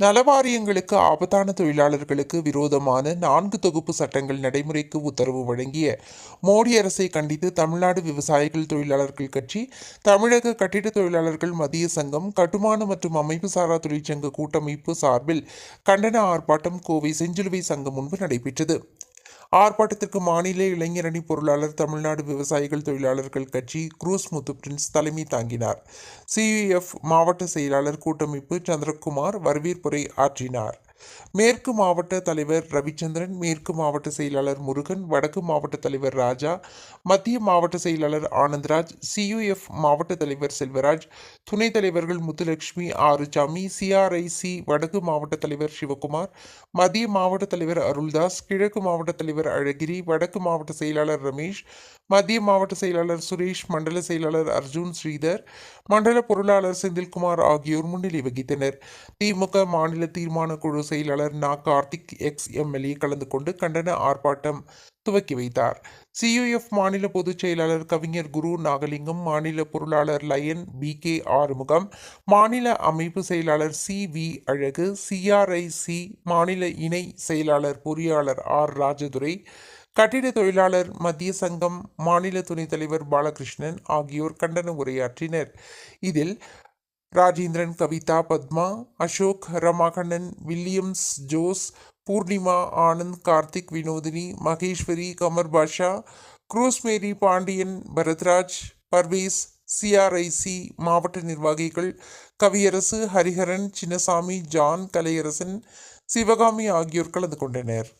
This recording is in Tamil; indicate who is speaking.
Speaker 1: நலவாரியங்களுக்கு ஆபத்தான தொழிலாளர்களுக்கு விரோதமான நான்கு தொகுப்பு சட்டங்கள் நடைமுறைக்கு உத்தரவு வழங்கிய மோடி அரசை கண்டித்து தமிழ்நாடு விவசாயிகள் தொழிலாளர்கள் கட்சி தமிழக கட்டிட தொழிலாளர்கள் மத்திய சங்கம் கட்டுமான மற்றும் அமைப்பு சாரா தொழிற்சங்க கூட்டமைப்பு சார்பில் கண்டன ஆர்ப்பாட்டம் கோவை செஞ்சிலுவை சங்கம் முன்பு நடைபெற்றது. ஆர்ப்பாட்டத்திற்கு மாநில இளைஞரணி பொருளாளர் தமிழ்நாடு விவசாயிகள் தொழிலாளர்கள் கட்சி குரூஸ் முத்து பிரின்ஸ் தலைமை தாங்கினார். சியுஎஃப் மாவட்ட செயலாளர் கூட்டமைப்பு சந்திரகுமார் வரவேற்புரை ஆற்றினார். மேற்கு மாவட்ட தலைவர் ரவிச்சந்திரன் மேற்கு மாவட்ட செயலாளர் முருகன் வடக்கு மாவட்ட தலைவர் ராஜா மத்திய மாவட்ட செயலாளர் ஆனந்த்ராஜ் சியுஎஃப் மாவட்ட தலைவர் செல்வராஜ் துணைத் தலைவர்கள் முத்துலட்சுமி ஆறுசாமி சிஆர்ஐசி வடக்கு மாவட்ட தலைவர் சிவகுமார் மத்திய மாவட்ட தலைவர் அருள்தாஸ் கிழக்கு மாவட்ட தலைவர் அழகிரி வடக்கு மாவட்ட செயலாளர் ரமேஷ் மத்திய மாவட்ட செயலாளர் சுரேஷ் மண்டல செயலாளர் அர்ஜுன் ஸ்ரீதர் மண்டல பொருளாளர் செந்தில்குமார் ஆகியோர் முன்னிலை வகித்தனர். திமுக மாநில தீர்மான குழு செயலாளர் நா கார்த்திக் எக்ஸ் எம்எல்ஏ கலந்து கொண்டு கண்டன ஆர்ப்பாட்டம் துவக்கி வைத்தார். சியுஎஃப் மாநில பொதுச் செயலாளர் கவிஞர் குரு நாகலிங்கம் மாநில பொருளாளர் லயன் பி கே ஆறுமுகம் மாநில அமைப்பு செயலாளர் சி வி அழகு சிஆர்ஐசி மாநில இணை செயலாளர் பொறியாளர் ஆர் ராஜதுரை கட்டிட தொழிலாளர் மத்திய சங்கம் மாநில துணைத் தலைவர் பாலகிருஷ்ணன் ஆகியோர் கண்டன உரையாற்றினர். இதில் Rajendran Kavitha Padma Ashok Ramakannan Williams Jose Poornima Anand Karthik Vinodhini Maheswari Qamar Basha Cruz Mary Pandian Bharathraj Parvez CRIC மாவட்ட நிர்வாகிகள் கவியரசு ஹரிஹரன் சின்னசாமி ஜான் கலையரசன் சிவகாமி ஆகியோர் கலந்து கொண்டனர்.